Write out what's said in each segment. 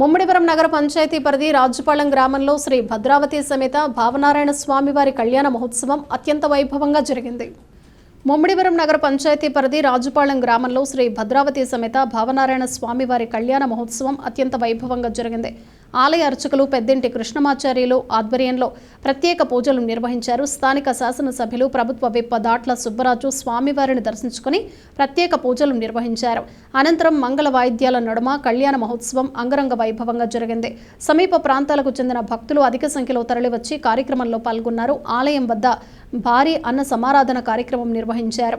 ముమ్మడివరం నగర పంచాయతీ పరిధి రాజుపాలెం గ్రామంలో శ్రీ భద్రావతి సమేత భావనారాయణ స్వామివారి కళ్యాణ మహోత్సవం అత్యంత వైభవంగా జరిగింది. ముమ్మడివరం నగర పంచాయతీ పరిధి రాజుపాలెం గ్రామంలో శ్రీ భద్రావతి సమేత భావనారాయణ స్వామివారి కళ్యాణ మహోత్సవం అత్యంత వైభవంగా జరిగింది. ఆలయ అర్చకులు పెద్దింటి కృష్ణమాచార్యులు ఆధ్వర్యంలో ప్రత్యేక పూజలు నిర్వహించారు. స్థానిక శాసనసభ్యులు ప్రభుత్వ విప్ప దాట్ల సుబ్బరాజు స్వామివారిని దర్శించుకుని ప్రత్యేక పూజలు నిర్వహించారు. అనంతరం మంగళ వాయిద్యాల నడుమ కళ్యాణ మహోత్సవం అంగరంగ వైభవంగా జరిగింది. సమీప ప్రాంతాలకు చెందిన భక్తులు అధిక సంఖ్యలో తరలివచ్చి కార్యక్రమంలో పాల్గొన్నారు. ఆలయం వద్ద భారీ అన్న సమారాధన కార్యక్రమం నిర్వహించారు.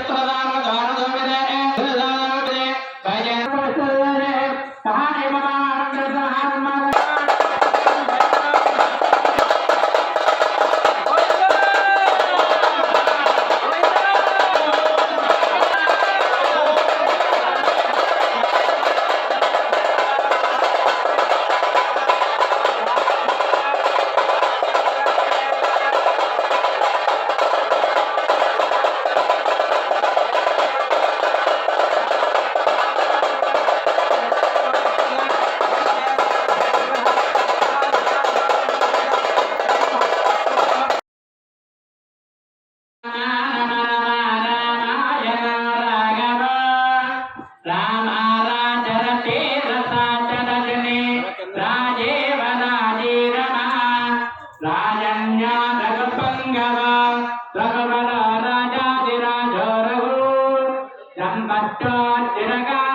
করতে হবে mattan eragan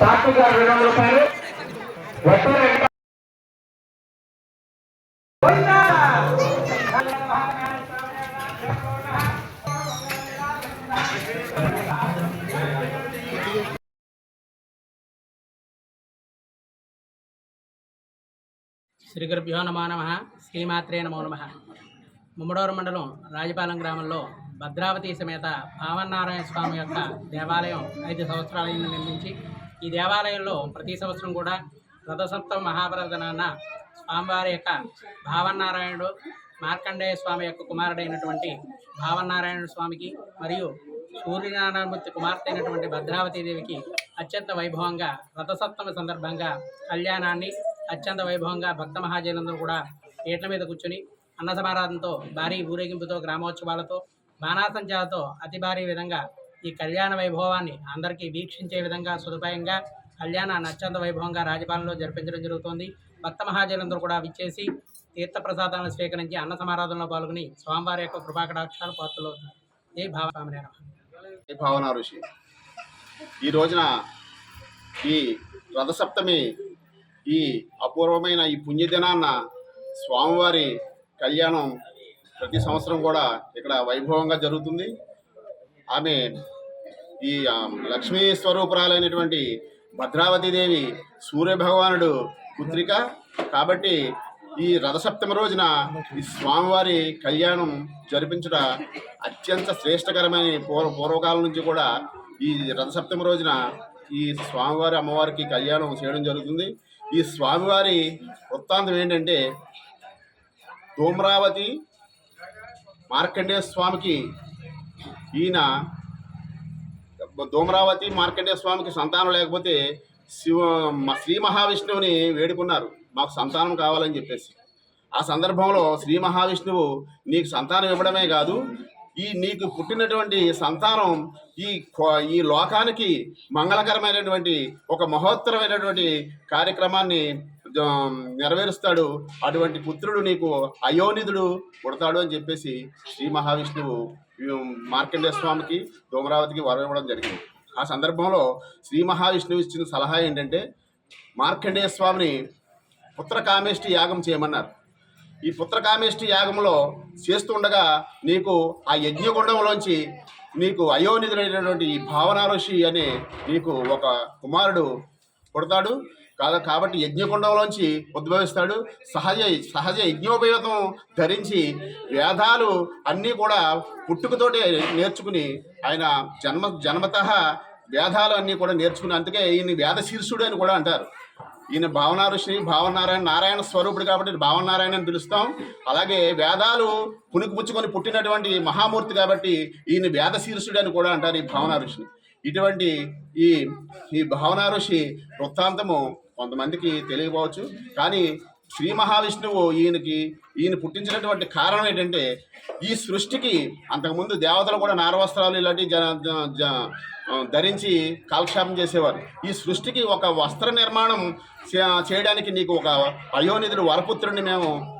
సాక్షి గారు రెండు వందల రూపాయలు. వడ్డీ శ్రీ గురుభ్యో నమో నమ. శ్రీమాత్రే నమో నమ. ముమ్మడోరు మండలం రాజపాలెం గ్రామంలో భద్రావతి సమేత భావనారాయణ స్వామి యొక్క దేవాలయం ఐదు సంవత్సరాలైన నిర్మించి ఈ దేవాలయంలో ప్రతి సంవత్సరం కూడా రథసప్త మహాభరతనాన్న స్వామివారి యొక్క భావనారాయణుడు మార్కండేయ స్వామి యొక్క కుమారుడైనటువంటి భావనారాయణ స్వామికి మరియు సూర్యనారాయణమూర్తి కుమార్తె అయినటువంటి భద్రావతి దేవికి అత్యంత వైభవంగా రథసప్తమి సందర్భంగా కళ్యాణాన్ని అత్యంత వైభవంగా భక్త మహాజనులందరూ కూడా ఏట్ల మీద కూర్చుని అన్న సమారాధనతో భారీ ఊరేగింపుతో గ్రామోత్సవాలతో బాణాసంచాలతో అతి భారీ విధంగా ఈ కళ్యాణ వైభవాన్ని అందరికీ వీక్షించే విధంగా సదుపాయంగా కళ్యాణ అత్యంత వైభవంగా రాజపాలనలో జరిపించడం జరుగుతోంది. భక్త మహాజనులందరూ కూడా విచ్చేసి తీర్థప్రసాదాలను స్వీకరించి అన్న సమారాధనలో పాల్గొని స్వామివారి యొక్క కృపాకటాక్షాలు పాత్రలు అవుతున్నారు ఏ భావనారాయణ ఈ భావన ఋషి. ఈ రోజున ఈ రథసప్తమి ఈ అపూర్వమైన ఈ పుణ్యదినాన్న స్వామివారి కళ్యాణం ప్రతి సంవత్సరం కూడా ఇక్కడ వైభవంగా జరుగుతుంది. ఆమె ఈ లక్ష్మీ స్వరూపురాలైనటువంటి భద్రావతీదేవి సూర్యభగవానుడు పుత్రిక. కాబట్టి ఈ రథసప్తమి రోజున ఈ స్వామివారి కళ్యాణం జరిపించుట అత్యంత శ్రేష్టకరమైన పూర్వ పూర్వకాలం నుంచి కూడా ఈ రథసప్తమి రోజున ఈ స్వామివారి అమ్మవారికి కళ్యాణం చేయడం జరుగుతుంది. ఈ స్వామివారి వృత్తాంతం ఏంటంటే ధూమ్రావతి మార్కండేయ స్వామికి ఈయన ధూమరావతి మార్కండేయ స్వామికి సంతానం లేకపోతే శివ శ్రీ మహావిష్ణువుని వేడుకున్నారు. మాకు సంతానం కావాలని చెప్పేసి. ఆ సందర్భంలో శ్రీ మహావిష్ణువు నీకు సంతానం ఇవ్వడమే కాదు ఈ నీకు పుట్టినటువంటి సంతానం ఈ ఈ లోకానికి మంగళకరమైనటువంటి ఒక మహోత్తరమైనటువంటి కార్యక్రమాన్ని నెరవేరుస్తాడు. అటువంటి పుత్రుడు నీకు అయోనిధుడు పుడతాడు అని చెప్పేసి శ్రీ మహావిష్ణువు మార్కండేయ స్వామికి ధూమరావతికి వరం ఇవ్వడం జరిగింది. ఆ సందర్భంలో శ్రీ మహావిష్ణువు ఇచ్చిన సలహా ఏంటంటే మార్కండేయ స్వామిని పుత్రకామేష్టి యాగం చేయమన్నారు. ఈ పుత్రకామేష్టి యాగంలో చేస్తుండగా నీకు ఆ యజ్ఞగుండంలోంచి నీకు అయోనిధుడైనటువంటి ఈ భావన ఋషి అనే నీకు ఒక కుమారుడు పుడతాడు. కాదు కాబట్టి యజ్ఞకుండంలోంచి ఉద్భవిస్తాడు. సహజ సహజ యజ్ఞోపేతం ధరించి వేదాలు అన్నీ కూడా పుట్టుకతోటే నేర్చుకుని ఆయన జన్మ జన్మత వేదాలు అన్నీ కూడా నేర్చుకుని అందుకే ఈయన వేద శీర్షుడు అని కూడా అంటారు. ఈయన భావన ఋషి భావనారాయణ నారాయణ స్వరూపుడు కాబట్టి భావనారాయణ అని పిలుస్తాం. అలాగే వేదాలు పుణికిపుచ్చుకొని పుట్టినటువంటి మహామూర్తి కాబట్టి ఈయన వేద శీర్షుడు అని కూడా అంటారు ఈ భావన ఋషిని ఇటువంటి ఈ ఈ భావన ఋషి వృత్తాంతము కొంతమందికి తెలియకపోవచ్చు. కానీ శ్రీ మహావిష్ణువు ఈయనకి ఈయన పుట్టించినటువంటి కారణం ఏంటంటే ఈ సృష్టికి అంతకుముందు దేవతలు కూడా నారవస్త్రాలు ఇలాంటి జ జ- ధరించి కాలక్షేపం చేసేవారు. ఈ సృష్టికి ఒక వస్త్ర నిర్మాణం చే- చేయడానికి నీకు ఒక అయోనిధుడు వరపుత్రుడిని మేము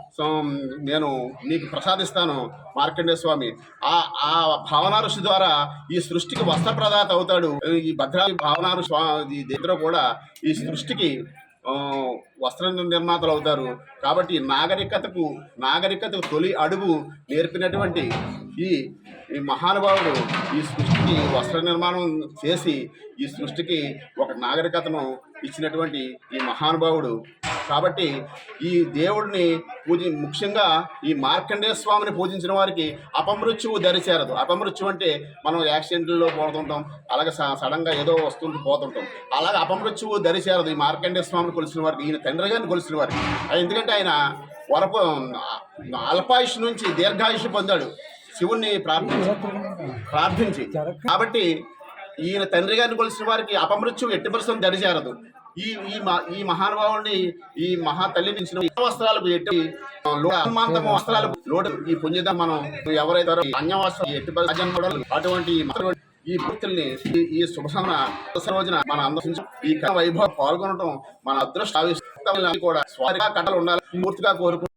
నేను నీకు ప్రసాదిస్తాను మార్కండే స్వామి. ఆ ఆ భావన ఋషి ద్వారా ఈ సృష్టికి వస్త్ర ప్రదాత అవుతాడు. ఈ భద్రా భావనారు స్వామి దగ్గర కూడా ఈ సృష్టికి వస్త్ర నిర్మాతలు అవుతారు. కాబట్టి నాగరికతకు నాగరికతకు తొలి అడుగు నేర్పినటువంటి ఈ మహానుభావుడు ఈ సృష్టి సృష్టికి వస్త్ర నిర్మాణం చేసి ఈ సృష్టికి ఒక నాగరికతను ఇచ్చినటువంటి ఈ మహానుభావుడు. కాబట్టి ఈ దేవుడిని పూజ ముఖ్యంగా ఈ మార్కండేయ స్వామిని పూజించిన వారికి అపమృత్యువు దరిచేరదు. అపమృత్యు అంటే మనం యాక్సిడెంట్లలో పోతుంటాం అలాగే స- సడన్గా ఏదో వస్తుంటూ పోతుంటాం. అలాగే అపమృత్యువు దరిచేరదు. ఈ మార్కండేయ స్వామిని కొలిసిన వారికి ఈయన తండ్రి గారిని కొలిసిన వారికి. అది ఎందుకంటే ఆయన వరపు అల్పాయుష్ నుంచి దీర్ఘాయుష్ పొందాడు. శివుణ్ణి ప్రార్థించి. ప్రార్థించి. కాబట్టి ఈయన తండ్రి గారిని కొలిసిన వారికి అపమృత్యు ఎట్టి పరిస్థితులు దరిచేరదు ఈ ఈ ఈ మహానుభావుడిని ఈ మహా తల్లి నుంచి వస్త్రాలకు ఎట్టి లోమాంతం వస్త్రాలు లోటు. ఈ పుణ్యద మనం ఎవరైతే అన్యవస్త్రం ఎట్టి పరిస్థితులు అటువంటి ఈ భక్తుల్ని ఈ- శుభసన రోజున మన అందరం ఈ వైభవం పాల్గొనడం మన అదృష్ట కూడా స్వారిగా కట్టలు ఉండాలి పూర్తిగా కోరుకుంటున్నాం.